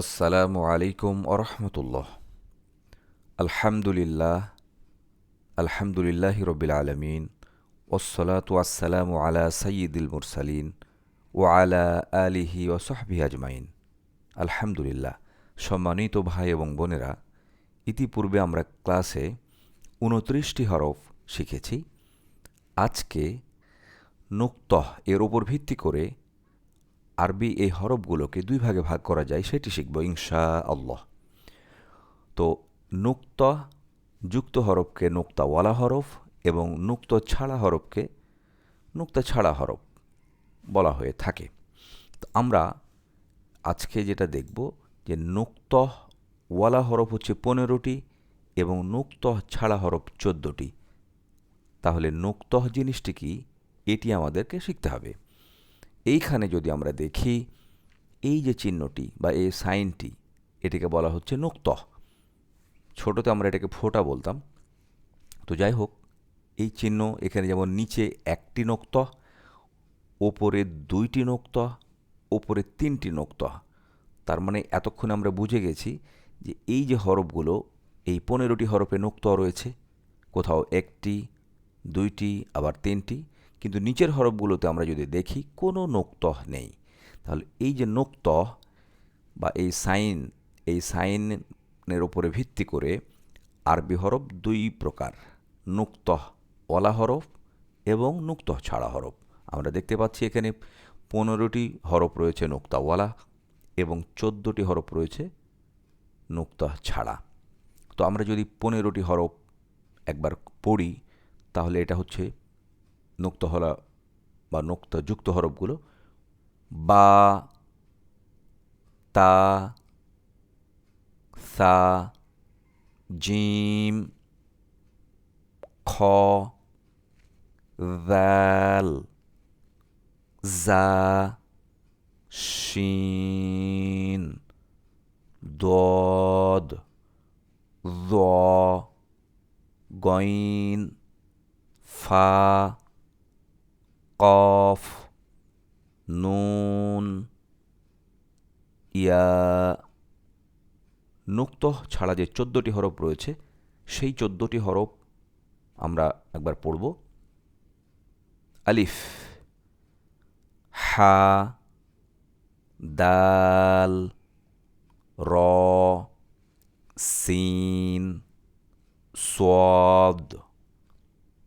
আসসালামু আলাইকুম আরহামতুল্লাহ আলহামদুলিল্লাহ আলহামদুলিল্লাহ রবিল আলমিন ওসলাত ওয়াসালামু আলা সঈদুল মুরসালিন ও আলা আলিহি ওসহবি আজমাইন। আলহামদুলিল্লাহ, সম্মানিত ভাই এবং বোনেরা, ইতিপূর্বে আমরা ক্লাসে উনত্রিশটি হরফ শিখেছি। আজকে নুক্তহ এর ওপর ভিত্তি করে আরবি এই হরফগুলোকে দুই ভাগে ভাগ করা যায়, সেটি শিখব ইনশা আল্লাহ। তো নুক্ত যুক্ত হরফকে নুক্তাওয়ালা হরফ এবং নুক্ত ছাড়া হরফকে নুক্তা ছাড়া হরফ বলা হয়ে থাকে। তো আমরা আজকে যেটা দেখব যে নুক্ত ওয়ালা হরফ হচ্ছে পনেরোটি এবং নুক্ত ছাড়া হরফ চোদ্দোটি। তাহলে নুক্তহ জিনিসটি কি? এটি আমাদেরকে শিখতে হবে। এইখানে যদি আমরা দেখি, এই যে চিহ্নটি বা এই সাইনটি, এটিকে বলা হচ্ছে নুক্তহ ছোটোতে আমরা এটাকে ফোটা বলতাম। তো যাই হোক, এই চিহ্ন এখানে যেমন নিচে একটি নোক্ত, ওপরে দুইটি নোক্ত, ওপরে তিনটি নোক্ত। তার মানে এতক্ষণে আমরা বুঝে গেছি যে এই যে হরফগুলো, এই পনেরোটি হরফে নোক্ত রয়েছে। কোথাও একটি, দুইটি, আবার তিনটি। কিন্তু নিচের হরফগুলোতে আমরা যদি দেখি, কোনো নোক্তহ নেই। তাহলে এই যে নোক্তহ বা এই সাইন, এই সাইনের উপরে ভিত্তি করে আরবি হরফ দুই প্রকার, নুক্তহ ওলা হরফ এবং নুক্তহ ছাড়া হরফ। আমরা দেখতে পাচ্ছি এখানে পনেরোটি হরফ রয়েছে নোক্তাওয়ালা এবং চোদ্দোটি হরফ রয়েছে নুক্তহ ছাড়া। তো আমরা যদি পনেরোটি হরফ একবার পড়ি, তাহলে এটা হচ্ছে হলা বা যুক্ত হরফগুলো বা, তা, সা, জিম, খ ভ্যাল জা, শিন, দদ দ গইন, ফা কফ নুন ইয়া নুক্ত ছাড়া যে চোদ্দোটি হরফ রয়েছে, সেই চোদ্দোটি হরফ আমরা একবার পড়ব। আলিফ, হা, দাল, র, সিন সোয়াদ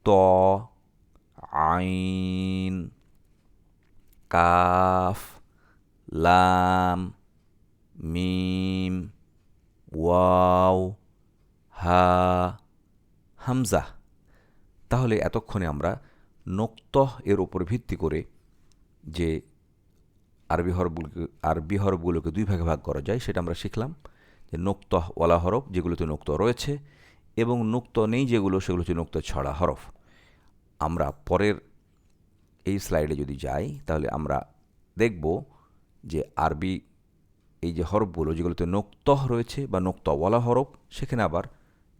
ত, আইন। কাফ, লাম, মিম, ওয়াও, হা, হামজা। তাহলে এতক্ষণে আমরা নোক্তহ এর ওপর ভিত্তি করে যে আরবি হরফগুলোকে আরবি হরফগুলোকে দুই ভাগে ভাগ করা যায়, সেটা আমরা শিখলাম। যে নোক্তহ ওয়ালা হরফ, যেগুলোতে নোক্ত রয়েছে, এবং নোক্ত নেই যেগুলো, সেগুলো হচ্ছে নোক্ত ছড়া হরফ। আমরা পরের এই স্লাইডে যদি যাই, তাহলে আমরা দেখব যে আরবি এই যে হরফগুলো, যেগুলোতে নোক্তহ রয়েছে বা নোক্তওয়ালা হরফ, সেখানে আবার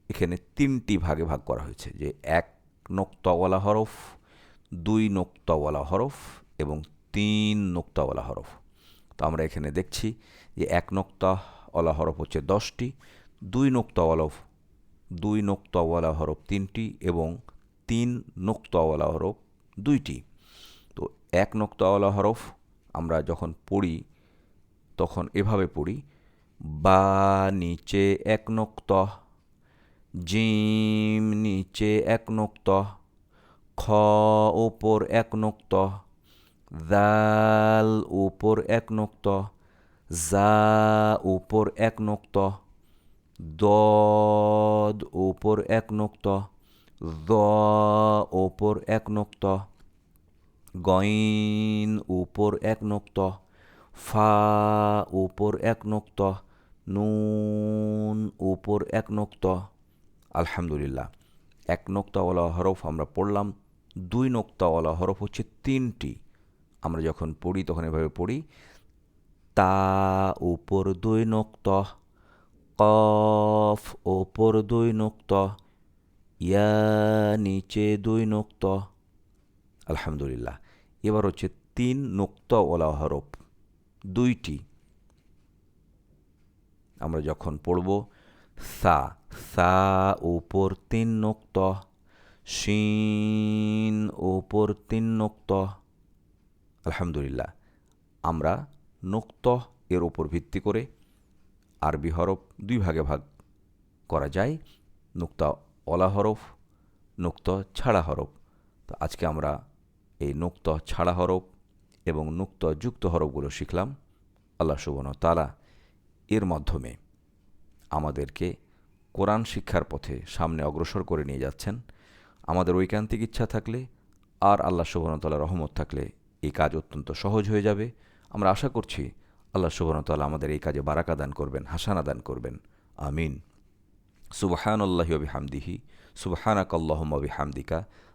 এখানে তিনটি ভাগে ভাগ করা হয়েছে, যে এক নোক্তওয়ালা হরফ, দুই নোক্তওয়ালা হরফ এবং তিন নোক্তাওয়ালা হরফ। তো আমরা এখানে দেখছি যে এক নোক্তাওয়ালা হরফ হচ্ছে দশটি, দুই নোক্তাওয়ালা দুই নোক্তাওয়ালা হরফ তিনটি এবং তিন নোক্তাওয়ালা হরফ দুইটি। এক নোক্তাওয়ালা হরফ আমরা যখন পড়ি, তখন এভাবে পড়ি, বা নিচে এক নোক্ত, জিম নিচে এক নোক্ত, খ ওপর এক নোক্ত, দাল ওপর এক নোক্ত, জা উপর এক নোক্ত, দদ উপর এক নোক্ত, দ ওপর এক নোক্ত গইন উপর এক নোক্ত, ফা উপর এক নোক্ত, নুন উপর এক নোক্ত। আলহামদুলিল্লাহ, এক নোক্তাওয়ালা হরফ আমরা পড়লাম, দুই নোক্তাওয়ালা হরফ হচ্ছে তিনটি। আমরা যখন পড়ি তখন এভাবে পড়ি, তা উপর দুই নোক্ত, কফ ওপর দুই নোক্ত, ইয়া নিচে দুই নোক্ত আলহামদুলিল্লাহ। এবার হচ্ছে তিন নোক্তওয়ালা হরফ, দুইটি। আমরা যখন পড়ব, সা সা উপর তিন নোক্ত, শিন উপর তিন নোক্ত। আলহামদুলিল্লাহ। আমরা নোক্ত এর উপর ভিত্তি করে আরবি হরফ দুই ভাগে ভাগ করা যায়, নোক্তা অলা হরফ, নোক্ত ছাড়া হরফ। তো আজকে আমরা এই নুক্ত ছাড়া হরফ এবং নুক্ত যুক্ত হরফগুলো শিখলাম। আল্লাহ সুবন তালা এর মাধ্যমে আমাদেরকে কোরআন শিক্ষার পথে সামনে অগ্রসর করে নিয়ে যাচ্ছেন। আমাদের ঐকান্তিক ইচ্ছা থাকলে আর আল্লাহ সুবর্ণতাল্লাহ রহমত থাকলে এই কাজ অত্যন্ত সহজ হয়ে যাবে। আমরা আশা করছি আল্লাহ সুবর্ণতাল্লাহ আমাদের এই কাজে বারাকা দান করবেন, হাসানা দান করবেন। আমিন। সুবহান আল্লাহি হামদিহি সুবহানাক আল্লাহম হামদিকা